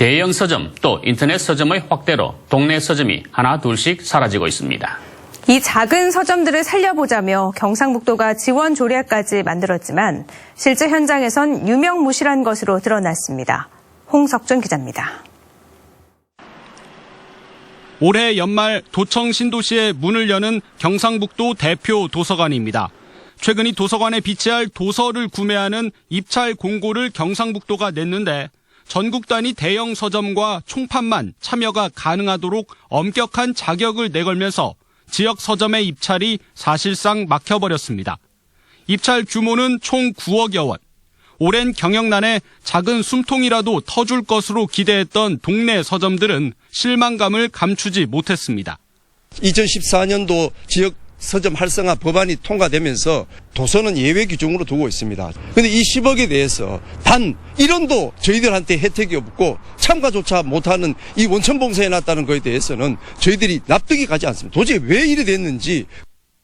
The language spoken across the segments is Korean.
대형 서점 또 인터넷 서점의 확대로 동네 서점이 하나 둘씩 사라지고 있습니다. 이 작은 서점들을 살려보자며 경상북도가 지원 조례까지 만들었지만 실제 현장에선 유명무실한 것으로 드러났습니다. 홍석준 기자입니다. 올해 연말 도청 신도시에 문을 여는 경상북도 대표 도서관입니다. 최근 이 도서관에 비치할 도서를 구매하는 입찰 공고를 경상북도가 냈는데 전국 단위 대형 서점과 총판만 참여가 가능하도록 엄격한 자격을 내걸면서 지역 서점의 입찰이 사실상 막혀버렸습니다. 입찰 규모는 총 9억여 원. 오랜 경영난에 작은 숨통이라도 터줄 것으로 기대했던 동네 서점들은 실망감을 감추지 못했습니다. 2014년도 지역 서점 활성화 법안이 통과되면서 도서는 예외 규정으로 두고 있습니다. 근데 이 10억에 대해서 단 1원도 저희들한테 혜택이 없고 참가조차 못하는 이 원천봉쇄해 놨다는 것에 대해서는 저희들이 납득이 가지 않습니다. 도대체 왜 이래 됐는지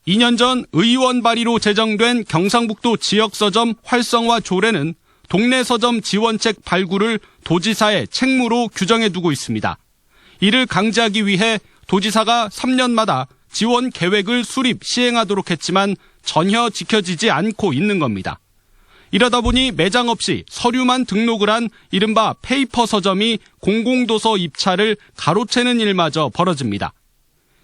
2년 전 의원 발의로 제정된 경상북도 지역서점 활성화 조례는 동네 서점 지원책 발굴을 도지사의 책무로 규정해 두고 있습니다. 이를 강제하기 위해 도지사가 3년마다 지원 계획을 수립 시행하도록 했지만 전혀 지켜지지 않고 있는 겁니다. 이러다 보니 매장 없이 서류만 등록을 한 이른바 페이퍼 서점이 공공도서 입찰을 가로채는 일마저 벌어집니다.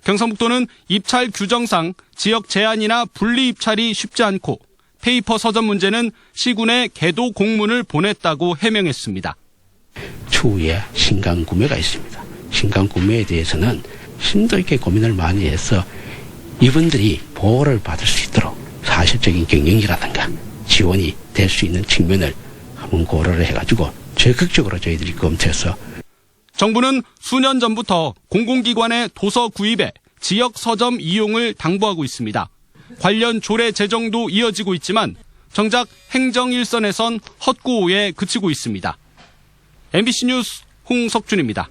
경상북도는 입찰 규정상 지역 제한이나 분리 입찰이 쉽지 않고 페이퍼 서점 문제는 시군에 개도 공문을 보냈다고 해명했습니다. 추후에 신간 구매가 있습니다. 신간 구매에 대해서는 심도 있게 고민을 많이 해서 이분들이 보호를 받을 수 있도록 사실적인 경영이라든가 지원이 될 수 있는 측면을 한번 고려를 해가지고 적극적으로 저희들이 검토해서 정부는 수년 전부터 공공기관의 도서 구입에 지역 서점 이용을 당부하고 있습니다. 관련 조례 제정도 이어지고 있지만 정작 행정 일선에선 헛구호에 그치고 있습니다. MBC 뉴스 홍석준입니다.